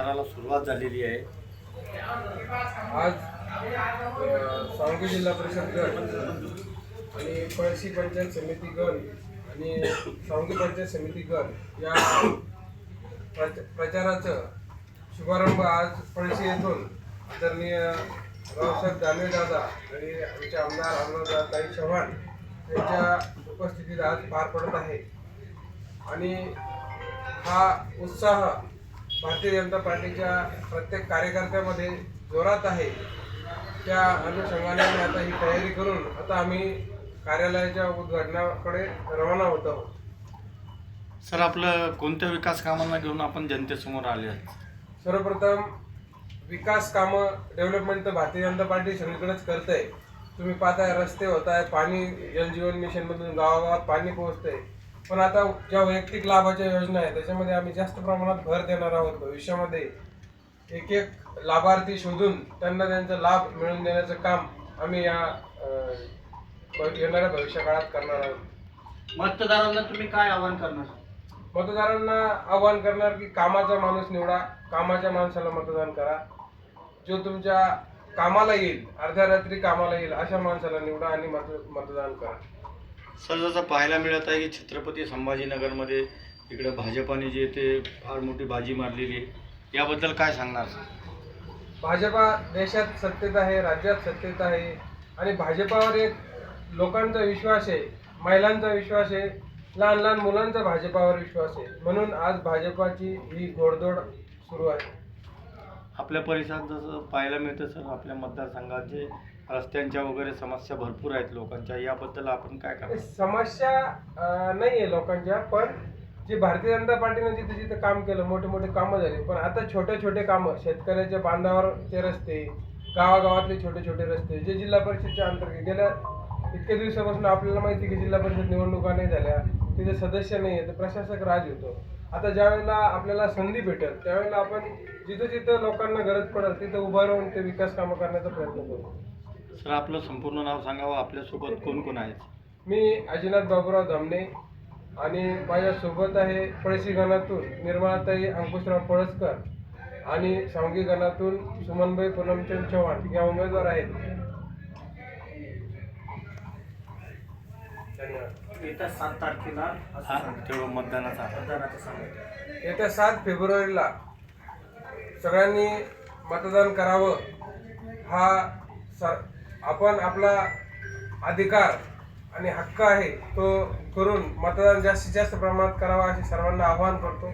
प्रचाराला सुरुवात झालेली आहे. आज सांगली जिल्हा परिषद गण आणि पळशी पंचायत समिती गण आणि सांगली पंचायत समिती गण या प्रच- प्रचाराचं शुभारंभ आज पळशी येथून आदरणीय रावसाहेब दानवे दादा आणि आमचे आमदार अमरदाताई चव्हाण यांच्या उपस्थितीत आज पार पडत आहे. आणि हा उत्साह भारतीय जनता पार्टीच्या प्रत्येक कार्यकर्त्यामध्ये जोरात आहे. त्या अनुषंगाने आम्ही आता ही तयारी करून आता आम्ही कार्यालयाच्या उद्घाटनाकडे रवाना होत आहोत. सर आपलं कोणत्या विकास कामांना घेऊन आपण जनतेसमोर आले आहात? सर्वप्रथम विकास कामं डेव्हलपमेंट तर भारतीय जनता पार्टी सगळीकडेच करते. तुम्ही पाहताय रस्ते होत आहे पाणी जलजीवन मिशनमधून गावागावात पाणी पोहोचतंय. पण आता ज्या वैयक्तिक लाभाच्या योजना आहेत त्याच्यामध्ये आम्ही जास्त प्रमाणात भर देणार आहोत भविष्यामध्ये. एक एक लाभार्थी शोधून त्यांना त्यांचा लाभ मिळवून देण्याचं काम आम्ही या येणाऱ्या भविष्यकाळात करणार आहोत. मतदारांना तुम्ही काय आवाहन करणार? मतदारांना आवाहन करणार की कामाचा माणूस निवडा कामाच्या माणसाला मतदान करा. जो तुमच्या कामाला येईल अर्ध्या रात्री कामाला येईल अशा माणसाला निवडा आणि मत मतदान करा. सर जसं पाहायला मिळत आहे की छत्रपती संभाजीनगरमध्ये इकडे भाजपाने जे ते फार मोठी बाजी मारलेली आहे याबद्दल काय सांगणार भाजपा देशात सत्तेत आहे राज्यात सत्तेत आहे आणि भाजपावर एक लोकांचा विश्वास आहे महिलांचा विश्वास आहे लहान लहान मुलांचा भाजपावर विश्वास आहे. म्हणून आज भाजपाची ही घोडदौड सुरू आहे. आपल्या परिसरात जसं पाहायला मिळतं सर आपल्या मतदारसंघात जे रस्त्यांच्या वगैरे समस्या भरपूर आहेत लोकांच्या याबद्दल आपण काय करणार? समस्या नाही आहे लोकांच्या पण जे भारतीय जनता पार्टीने जिथे जिथे काम केलं मोठे मोठे कामं झाले पण आता छोटे छोटे कामं शेतकऱ्याच्या बांधावरचे रस्ते गावागावातले छोटे छोटे रस्ते जे जिल्हा परिषदच्या अंतर्गत गेल्या इतक्या दिवसापासून आपल्याला माहिती की जिल्हा परिषद निवडणुका नाही झाल्या तिथे सदस्य नाही आहे तर प्रशासक राज होतो. आता ज्यावेळेला आपल्याला संधी भेटेल त्यावेळेला आपण जिथं जिथं लोकांना गरज पडेल तिथं उभं राहून ते विकास कामं करण्याचा प्रयत्न करू. सर आपलं संपूर्ण नाव सांगावं आपल्यासोबत कोण कोण आहेत? मी अजिनाथ बाबूराव धामणे आणि माझ्यासोबत आहे पळशी गणातून निर्मळाताई अंकुशराव पळसकर आणि सांगी गणातून सुमनबाई पूनमचंद चव्हाण. या उमेदवार आहेत. धन्यवाद. येत्या सात तारखेला हा. तेवढं मतदानाचं सांगा येत्या सात फेब्रुवारीला सगळ्यांनी मतदान करावं हा सर आपण आपला अधिकार आणि हक्क आहे तो करून मतदान जास्तीत जास्त प्रमाणात करावा असे सर्वांना आवाहन करतो.